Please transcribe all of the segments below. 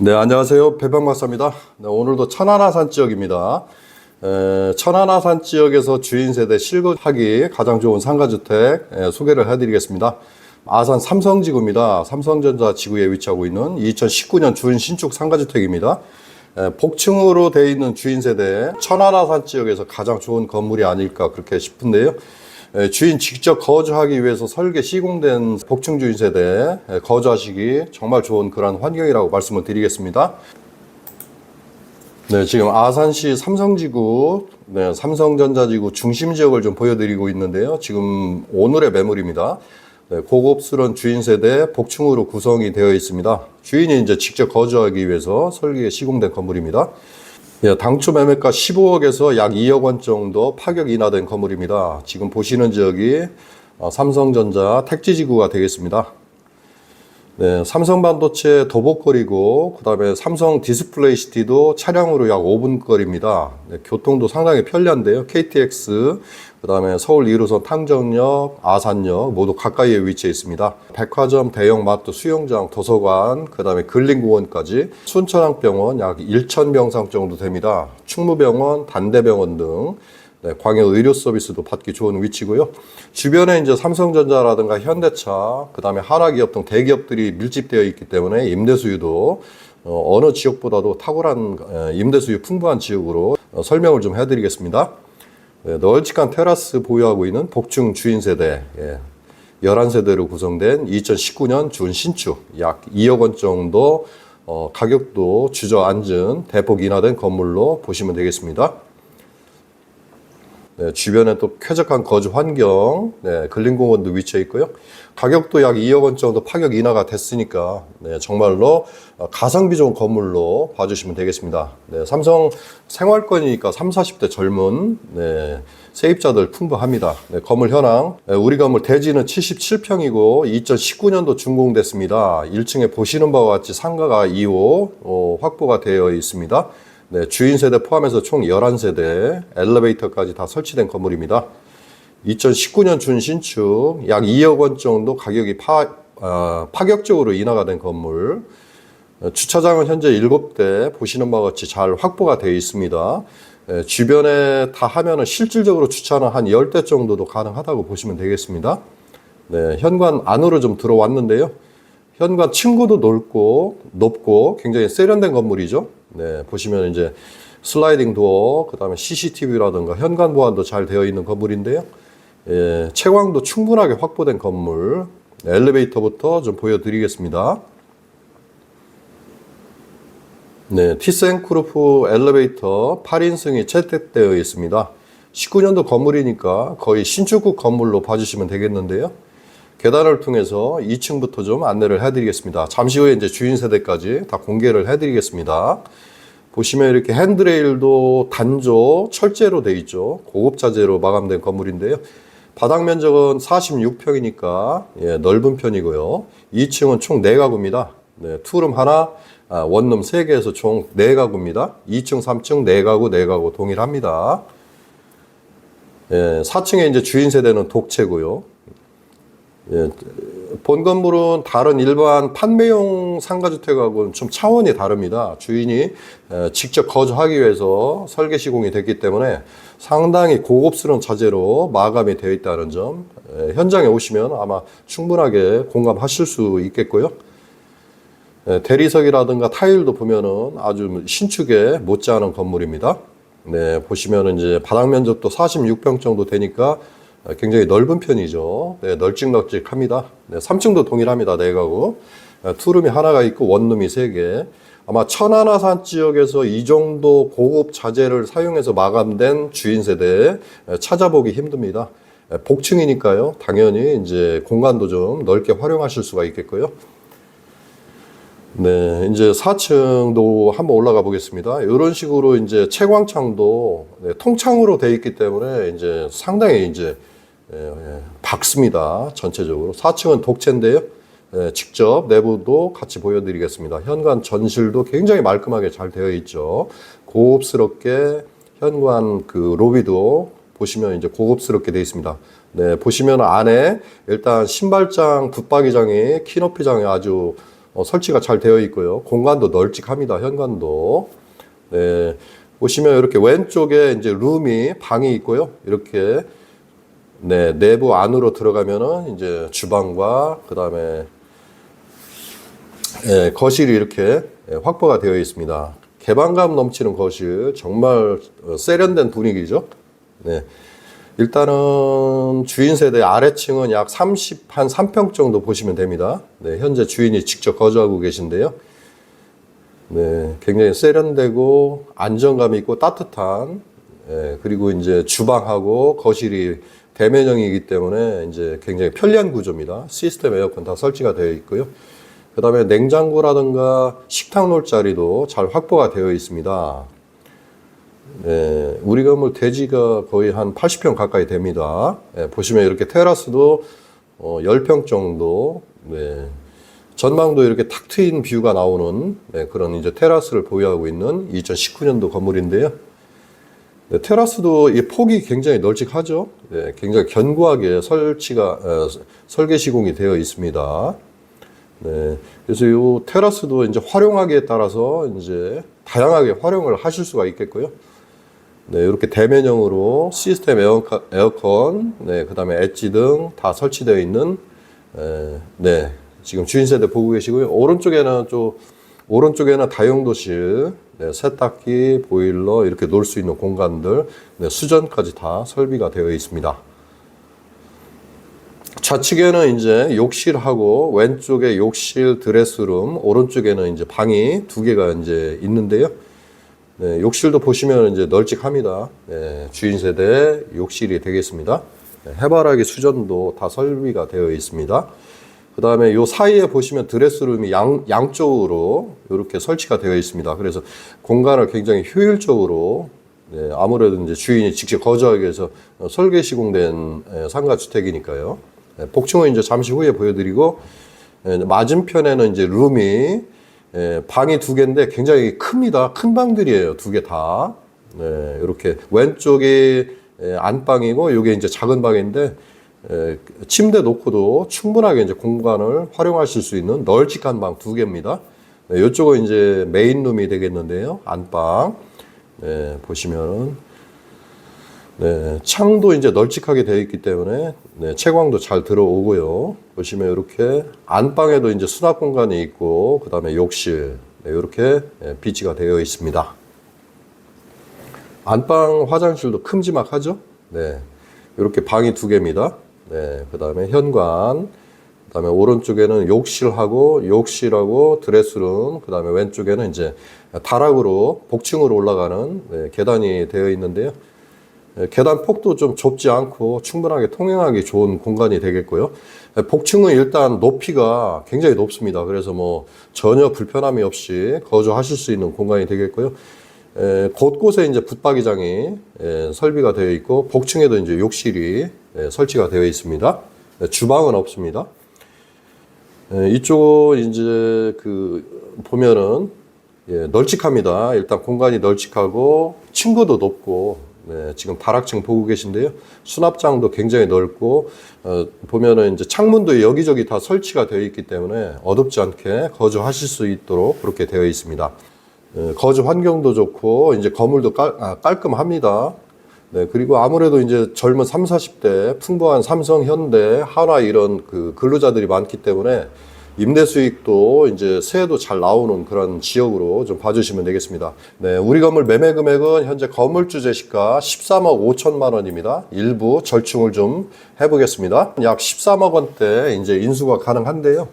네, 안녕하세요. 배방박사입니다. 네, 오늘도 천안아산 지역입니다. 에, 천안아산 지역에서 주인 세대 실거하기 가장 좋은 상가주택 에, 소개를 해드리겠습니다. 아산 삼성지구입니다. 삼성전자 지구에 위치하고 있는 2019년 주인 신축 상가주택입니다. 에, 복층으로 되어 있는 주인 세대 천안아산 지역에서 가장 좋은 건물이 아닐까 그렇게 싶은데요. 에, 주인 직접 거주하기 위해서 설계 시공된 복층 주인 세대 에, 거주하시기 정말 좋은 그런 환경이라고 말씀을 드리겠습니다. 네, 지금 아산시 삼성지구, 네, 삼성전자지구 중심 지역을 좀 보여드리고 있는데요. 지금 오늘의 매물입니다. 네, 고급스러운 주인 세대 복층으로 구성이 되어 있습니다. 주인이 이제 직접 거주하기 위해서 설계에 시공된 건물입니다. 예, 당초 매매가 15억에서 약 2억 원 정도 파격 인하된 건물입니다. 지금 보시는 지역이 어, 삼성전자 택지지구가 되겠습니다. 네, 삼성 반도체 도보거리고 그다음에 삼성 디스플레이 시티도 차량으로 약 5분 거리입니다. 네, 교통도 상당히 편리한데요. KTX 그다음에 서울 1호선 탕정역, 아산역 모두 가까이에 위치해 있습니다. 백화점, 대형 마트, 수영장, 도서관, 그다음에 근린공원까지 순천향병원 약 1,000 병상 정도 됩니다. 충무병원, 단대병원 등 네, 광역 의료 서비스도 받기 좋은 위치고요. 주변에 이제 삼성전자라든가 현대차, 그 다음에 하나기업 등 대기업들이 밀집되어 있기 때문에 임대 수요도 어, 어느 지역보다도 탁월한 에, 임대 수요 풍부한 지역으로 어, 설명을 좀 해드리겠습니다. 네, 널찍한 테라스 보유하고 있는 복층 주인 세대, 예, 11세대로 구성된 2019년 준 신축 약 2억 원 정도 어, 가격도 주저앉은 대폭 인하된 건물로 보시면 되겠습니다. 네, 주변에 또 쾌적한 거주 환경, 네, 근린공원도 위치해 있고요. 가격도 약 2억 원 정도 파격 인하가 됐으니까 네, 정말로 어, 가성비 좋은 건물로 봐주시면 되겠습니다. 네, 삼성 생활권이니까 3, 40대 젊은 네, 세입자들 풍부합니다. 네, 건물 현황, 네, 우리 건물 대지는 77평이고 2019년도 준공됐습니다. 1층에 보시는 바와 같이 상가가 2호 어, 확보가 되어 있습니다. 네, 주인 세대 포함해서 총 11세대, 엘리베이터까지 다 설치된 건물입니다. 2019년 준신축 약 2억 원 정도 가격이 파, 어, 파격적으로 인하가 된 건물. 어, 주차장은 현재 7대 보시는 바와 같이 잘 확보가 되어 있습니다. 예, 주변에 다 하면은 실질적으로 주차는 한 10대 정도도 가능하다고 보시면 되겠습니다. 네, 현관 안으로 좀 들어왔는데요. 현관 층고도 넓고 높고 굉장히 세련된 건물이죠. 네, 보시면 이제 슬라이딩 도어, 그 다음에 CCTV라든가 현관 보안도 잘 되어 있는 건물인데요. 예, 채광도 충분하게 확보된 건물. 네, 엘리베이터부터 좀 보여드리겠습니다. 네, 티센크루프 엘리베이터 8인승이 채택되어 있습니다. 19년도 건물이니까 거의 신축국 건물로 봐주시면 되겠는데요. 계단을 통해서 2층부터 좀 안내를 해드리겠습니다. 잠시 후에 이제 주인 세대까지 다 공개를 해드리겠습니다. 보시면 이렇게 핸드레일도 단조 철제로 돼 있죠. 고급 자재로 마감된 건물인데요. 바닥 면적은 46평이니까 예, 넓은 편이고요. 2층은 총 4가구입니다. 네, 투룸 하나, 아, 원룸 3개에서 총 4가구입니다. 2층, 3층, 4가구, 4가구 동일합니다. 예, 4층에 이제 주인 세대는 독채고요. 예, 본 건물은 다른 일반 판매용 상가주택하고는 좀 차원이 다릅니다. 주인이 에, 직접 거주하기 위해서 설계 시공이 됐기 때문에 상당히 고급스러운 자재로 마감이 되어 있다는 점 에, 현장에 오시면 아마 충분하게 공감하실 수 있겠고요. 에, 대리석이라든가 타일도 보면은 아주 신축에 못지않은 건물입니다. 네, 보시면은 이제 바닥 면적도 46평 정도 되니까 아, 굉장히 넓은 편이죠. 네, 널찍널찍합니다. 네, 3층도 동일합니다. 네 가구. 아, 투룸이 하나가 있고 원룸이 세 개. 아마 천안아산 지역에서 이 정도 고급 자재를 사용해서 마감된 주인 세대 찾아보기 힘듭니다. 복층이니까요. 당연히 이제 공간도 좀 넓게 활용하실 수가 있겠고요. 네, 이제 4층도 한번 올라가 보겠습니다. 이런 식으로 이제 채광창도 네, 통창으로 되어 있기 때문에 이제 상당히 이제 예, 예, 밝습니다. 전체적으로. 4층은 독채인데요. 예, 직접 내부도 같이 보여드리겠습니다. 현관 전실도 굉장히 말끔하게 잘 되어 있죠. 고급스럽게 현관 그 로비도 보시면 이제 고급스럽게 되어 있습니다. 네, 보시면 안에 일단 신발장, 붙박이장이 키높이장이 아주 어, 설치가 잘 되어 있고요. 공간도 널찍합니다. 현관도. 네. 보시면 이렇게 왼쪽에 이제 룸이 방이 있고요. 이렇게 네, 내부 안으로 들어가면은 이제 주방과 그다음에 예, 거실이 이렇게 예, 확보가 되어 있습니다. 개방감 넘치는 거실, 정말 어, 세련된 분위기죠. 네. 일단은 주인 세대 아래층은 약 30, 한 3평 정도 보시면 됩니다. 네, 현재 주인이 직접 거주하고 계신데요. 네, 굉장히 세련되고 안정감 있고 따뜻한, 예, 그리고 이제 주방하고 거실이 대면형이기 때문에 이제 굉장히 편리한 구조입니다. 시스템 에어컨 다 설치가 되어 있고요. 그 다음에 냉장고라든가 식탁 놓을 자리도 잘 확보가 되어 있습니다. 네, 우리 건물 대지가 거의 한 80평 가까이 됩니다. 네, 보시면 이렇게 테라스도 어, 10평 정도, 네, 전망도 이렇게 탁 트인 뷰가 나오는 네, 그런 이제 테라스를 보유하고 있는 2019년도 건물인데요. 네, 테라스도 이 폭이 굉장히 널찍하죠. 네, 굉장히 견고하게 설치가 어, 설계 시공이 되어 있습니다. 네, 그래서 이 테라스도 이제 활용하기에 따라서 이제 다양하게 활용을 하실 수가 있겠고요. 네, 이렇게 대면형으로 시스템 에어컨, 에어컨 네, 그 다음에 엣지 등 다 설치되어 있는, 에, 네, 지금 주인 세대 보고 계시고요. 오른쪽에는 좀, 오른쪽에는 다용도실, 네, 세탁기, 보일러, 이렇게 놓을 수 있는 공간들, 네, 수전까지 다 설비가 되어 있습니다. 좌측에는 이제 욕실하고 왼쪽에 욕실 드레스룸, 오른쪽에는 이제 방이 두 개가 이제 있는데요. 네, 욕실도 보시면 이제 널찍합니다. 네, 주인 세대 욕실이 되겠습니다. 네, 해바라기 수전도 다 설비가 되어 있습니다. 그 다음에 요 사이에 보시면 드레스룸이 양, 양쪽으로 이렇게 설치가 되어 있습니다. 그래서 공간을 굉장히 효율적으로 네, 아무래도 이제 주인이 직접 거주하기 위해서 어, 설계 시공된 에, 상가주택이니까요. 네, 복층은 이제 잠시 후에 보여드리고 에, 맞은편에는 이제 룸이 예, 방이 두 개인데 굉장히 큽니다. 큰 방들이에요. 두 개 다. 네, 이렇게 왼쪽이 예, 안방이고 이게 이제 작은 방인데 예, 침대 놓고도 충분하게 이제 공간을 활용하실 수 있는 널찍한 방 두 개입니다. 네, 이쪽은 이제 메인룸이 되겠는데요. 안방. 네, 보시면은 네, 창도 이제 널찍하게 되어 있기 때문에 네, 채광도 잘 들어오고요. 보시면 이렇게 안방에도 이제 수납 공간이 있고 그 다음에 욕실 네, 이렇게 예, 비치가 되어 있습니다. 안방 화장실도 큼지막하죠? 네, 이렇게 방이 두 개입니다. 네, 그 다음에 현관, 그 다음에 오른쪽에는 욕실하고 욕실하고 드레스룸, 그 다음에 왼쪽에는 이제 다락으로 복층으로 올라가는 네, 계단이 되어 있는데요. 예, 계단 폭도 좀 좁지 않고 충분하게 통행하기 좋은 공간이 되겠고요. 예, 복층은 일단 높이가 굉장히 높습니다. 그래서 뭐 전혀 불편함이 없이 거주하실 수 있는 공간이 되겠고요. 에, 곳곳에 이제 붙박이장이 에, 설비가 되어 있고 복층에도 이제 욕실이 에, 설치가 되어 있습니다. 에, 주방은 없습니다. 에, 이쪽 이제 그 보면은 예, 널찍합니다. 일단 공간이 널찍하고 층고도 높고 네, 지금 다락층 보고 계신데요. 수납장도 굉장히 넓고 어, 보면은 이제 창문도 여기저기 다 설치가 되어 있기 때문에 어둡지 않게 거주하실 수 있도록 그렇게 되어 있습니다. 예, 거주 환경도 좋고 이제 건물도 깔, 아, 깔끔합니다. 네, 그리고 아무래도 이제 젊은 3, 40대 풍부한 삼성, 현대, 한화 이런 그 근로자들이 많기 때문에 임대 수익도 이제 세도 잘 나오는 그런 지역으로 좀 봐주시면 되겠습니다. 네, 우리 건물 매매 금액은 현재 건물주 제시가 13억 5천만 원입니다. 일부 절충을 좀 해보겠습니다. 약 13억 원대 이제 인수가 가능한데요.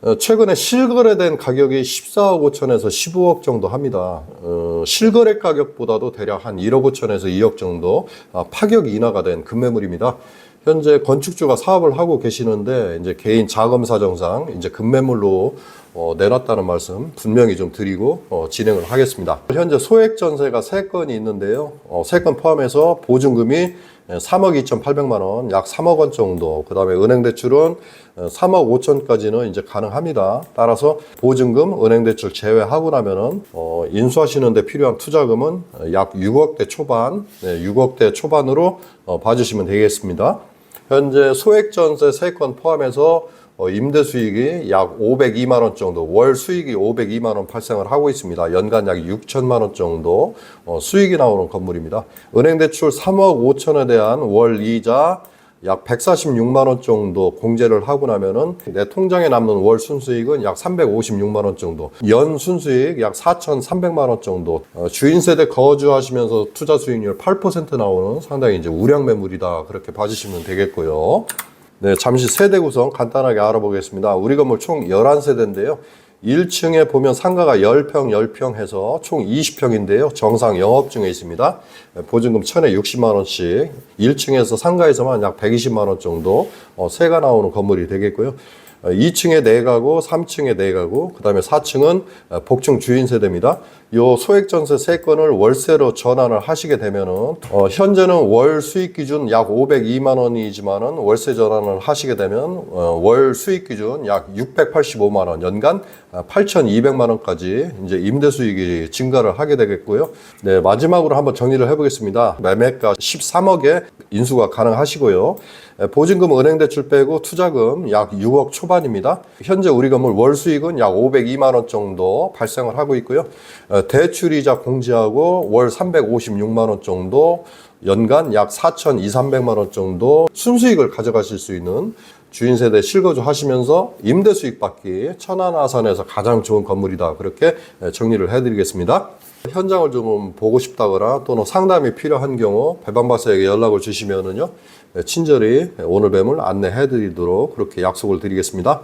어, 최근에 실거래된 가격이 14억 5천에서 15억 정도 합니다. 어, 실거래 가격보다도 대략 한 1억 5천에서 2억 정도 아, 파격 인하가 된 급매물입니다. 현재 건축주가 사업을 하고 계시는데 이제 개인 자금 사정상 이제 급매물로 어, 내놨다는 말씀 분명히 좀 드리고 어, 진행을 하겠습니다. 현재 소액 전세가 3건이 있는데요. 어, 3건 포함해서 보증금이 3억 2,800만 원, 약 3억 원 정도. 그 다음에 은행 대출은 3억 5천까지는 이제 가능합니다. 따라서 보증금, 은행 대출 제외하고 나면은 어, 인수하시는데 필요한 투자금은 약 6억대 초반, 네, 6억대 초반으로 어, 봐주시면 되겠습니다. 현재 소액 전세 3건 포함해서 어, 임대 수익이 약 502만 원 정도, 월 수익이 502만 원 발생을 하고 있습니다. 연간 약 6천만 원 정도 어, 수익이 나오는 건물입니다. 은행 대출 3억 5천에 대한 월 이자 약 146만 원 정도 공제를 하고 나면은 내 통장에 남는 월 순수익은 약 356만 원 정도, 연 순수익 약 4,300만 원 정도. 어, 주인 세대 거주하시면서 투자 수익률 8% 나오는 상당히 이제 우량 매물이다 그렇게 봐주시면 되겠고요. 네, 잠시 세대 구성 간단하게 알아보겠습니다. 우리 건물 총 11세대인데요. 1층에 보면 상가가 10평, 10평 해서 총 20평인데요. 정상 영업 중에 있습니다. 보증금 1000에 60만원씩 1층에서 상가에서만 약 120만원 정도 어, 세가 나오는 건물이 되겠고요. 2층에 4가구, 3층에 4가구, 그 다음에 4층은 복층 주인 세대입니다. 요 소액전세 세 건을 월세로 전환을 하시게 되면은, 어, 현재는 월 수익 기준 약 502만 원이지만은 월세 전환을 하시게 되면, 어, 월 수익 기준 약 685만 원, 연간 8,200만 원까지 이제 임대 수익이 증가를 하게 되겠고요. 네, 마지막으로 한번 정리를 해보겠습니다. 매매가 13억에 인수가 가능하시고요. 에, 보증금 은행 대출 빼고 투자금 약 6억 초 반입니다. 현재 우리 건물 월 수익은 약 502만 원 정도 발생을 하고 있고요. 어, 대출이자 공제하고 월 356만 원 정도 연간 약 4,200만 원 정도 순수익을 가져가실 수 있는 주인 세대 실거주 하시면서 임대 수익 받기 천안 아산에서 가장 좋은 건물이다. 그렇게 정리를 해드리겠습니다. 현장을 좀 보고 싶다거나 또는 상담이 필요한 경우 배방박사에게 연락을 주시면은요 친절히 오늘 뱀을 안내해 드리도록 그렇게 약속을 드리겠습니다.